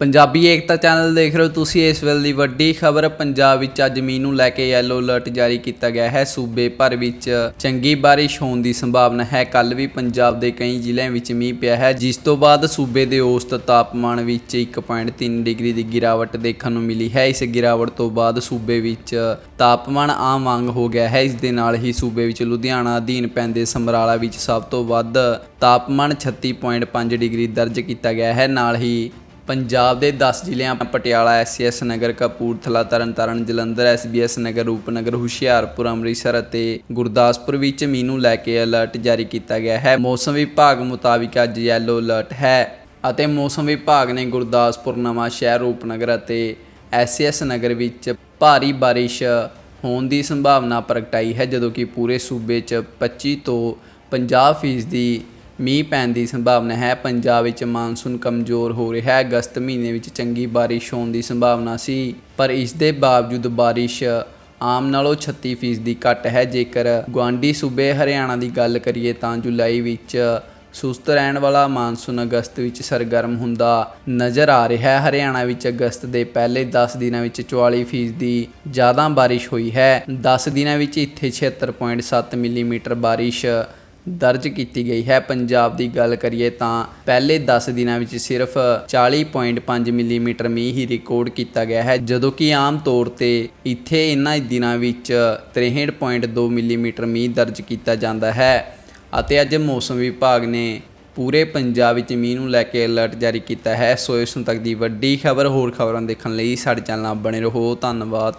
ਪੰਜਾਬੀ ਏਕਤਾ channel ਦੇਖ ਰਹੇ ਹੋ ਤੁਸੀਂ, ਇਸ ਵੇਲੇ ਦੀ ਵੱਡੀ ਖਬਰ, ਪੰਜਾਬ ਵਿੱਚ ਅੱਜ ਮੀਂਹ ਨੂੰ ਲੈ ਕੇ ਯੈਲੋ ਅਲਰਟ ਜਾਰੀ ਕੀਤਾ ਗਿਆ ਹੈ। ਸੂਬੇ ਭਰ ਵਿੱਚ ਚੰਗੀ ਬਾਰਿਸ਼ ਹੋਣ ਦੀ ਸੰਭਾਵਨਾ ਹੈ। ਕੱਲ ਵੀ ਪੰਜਾਬ ਦੇ ਕਈ ਜ਼ਿਲ੍ਹਿਆਂ ਵਿੱਚ ਮੀਂਹ ਪਿਆ ਹੈ। ਜਿਸ ਤੋਂ ਬਾਅਦ ਸੂਬੇ ਦੇ ਔਸਤ ਤਾਪਮਾਨ ਵਿੱਚ 1.3 ਡਿਗਰੀ ਦੀ ਗਿਰਾਵਟ ਦੇਖਣ ਨੂੰ ਮਿਲੀ ਹੈ। ਇਸ ਗਿਰਾਵਟ ਤੋਂ ਬਾਅਦ ਸੂਬੇ ਵਿੱਚ ਤਾਪਮਾਨ ਆਮ ਵਾਂਗ ਹੋ ਗਿਆ ਹੈ। ਇਸ ਦੇ ਨਾਲ ਹੀ ਸੂਬੇ ਵਿੱਚ ਲੁਧਿਆਣਾ, ਅਧੀਨ ਪੈਂਦੇ ਸਮਰਾਲਾ ਵਿੱਚ ਸਭ ਤੋਂ ਵੱਧ ਤਾਪਮਾਨ 36.5 ਡਿਗਰੀ ਦਰਜ ਕੀਤਾ ਗਿਆ ਹੈ। ਨਾਲ ਹੀ ਪੰਜਾਬ ਦੇ 10 ਜ਼ਿਲ੍ਹਿਆਂ Patiala S S Nagar, Kapurthala, Tarn Taran, Jalandhar S B S Nagar, Rupnagar, Hoshiarpur, Amritsar ਅਤੇ ਗੁਰਦਾਸਪੁਰ ਵਿੱਚ ਮੀਂਹ ਨੂੰ ਲੈ ਕੇ ਅਲਰਟ ਜਾਰੀ ਕੀਤਾ ਗਿਆ ਹੈ। ਮੌਸਮ ਵਿਭਾਗ ਮੁਤਾਬਿਕ ਅੱਜ ਯੈਲੋ ਅਲਰਟ ਹੈ ਅਤੇ ਮੌਸਮ ਵਿਭਾਗ ਨੇ ਗੁਰਦਾਸਪੁਰ, ਨਵਾਂ ਸ਼ਹਿਰ, ਰੂਪਨਗਰ ਅਤੇ ਐਸਐਸ ਨਗਰ ਵਿੱਚ ਭਾਰੀ ਬਾਰਿਸ਼ ਹੋਣ ਦੀ ਸੰਭਾਵਨਾ ਪ੍ਰਗਟਾਈ ਹੈ, ਜਦੋਂ ਕਿ ਪੂਰੇ ਸੂਬੇ 'ਚ 25 ਤੋਂ 50 ਫੀਸਦੀ ਮੀਂਹ ਪੈਣ ਦੀ ਸੰਭਾਵਨਾ ਹੈ। ਪੰਜਾਬ ਵਿੱਚ ਮਾਨਸੂਨ ਕਮਜ਼ੋਰ ਹੋ ਰਿਹਾ ਹੈ। ਅਗਸਤ ਮਹੀਨੇ ਵਿੱਚ ਚੰਗੀ ਬਾਰਿਸ਼ ਹੋਣ ਦੀ ਸੰਭਾਵਨਾ ਸੀ, ਪਰ ਇਸ ਦੇ ਬਾਵਜੂਦ ਬਾਰਿਸ਼ ਆਮ ਨਾਲੋਂ 36% ਫੀਸਦੀ ਘੱਟ ਹੈ। ਜੇਕਰ ਗੁਆਂਢੀ ਸੂਬੇ ਹਰਿਆਣਾ ਦੀ ਗੱਲ ਕਰੀਏ ਤਾਂ ਜੁਲਾਈ ਵਿੱਚ ਸੁਸਤ ਰਹਿਣ ਵਾਲਾ ਮਾਨਸੂਨ ਅਗਸਤ ਵਿੱਚ ਸਰਗਰਮ ਹੁੰਦਾ ਨਜ਼ਰ ਆ ਰਿਹਾ ਹੈ। ਹਰਿਆਣਾ ਵਿੱਚ ਅਗਸਤ ਦੇ ਪਹਿਲੇ 10 ਦਿਨਾਂ ਵਿੱਚ 44% ਫੀਸਦੀ ਜ਼ਿਆਦਾ ਬਾਰਿਸ਼ ਹੋਈ ਹੈ। 10 ਦਿਨਾਂ ਵਿੱਚ ਇੱਥੇ 76.7 ਮਿਲੀਮੀਟਰ ਬਾਰਿਸ਼ ਦਰਜ ਕੀਤੀ ਗਈ ਹੈ। ਪੰਜਾਬ ਦੀ ਗੱਲ ਕਰੀਏ ਤਾਂ ਪਹਿਲੇ 10 ਦਿਨਾਂ ਵਿੱਚ ਸਿਰਫ 40.5 ਮਿਲੀਮੀਟਰ ਮੀਂਹ ਹੀ ਰਿਕਾਰਡ ਕੀਤਾ ਗਿਆ ਹੈ। ਜਦੋਂ ਕਿ ਆਮ ਤੌਰ ਤੇ ਇੱਥੇ ਇਨ੍ਹਾਂ ਦਿਨਾਂ ਵਿੱਚ 63.2 ਮਿਲੀਮੀਟਰ ਮੀਂਹ ਦਰਜ ਕੀਤਾ ਜਾਂਦਾ ਹੈ ਅਤੇ ਅੱਜ ਮੌਸਮ ਵਿਭਾਗ ਨੇ ਪੂਰੇ ਪੰਜਾਬ ਵਿੱਚ ਮੀਂਹ ਨੂੰ ਲੈ ਕੇ ਅਲਰਟ ਜਾਰੀ ਕੀਤਾ ਹੈ। ਸੋ ਇਸ ਨੂੰ ਤੱਕ ਦੀ ਵੱਡੀ ਖਬਰ ਹੋਰ ਖਬਰਾਂ ਦੇਖਣ ਲਈ ਸਾਡੇ ਚੈਨਲ ਨਾਲ ਬਣੇ ਰਹੋ। ਧੰਨਵਾਦ।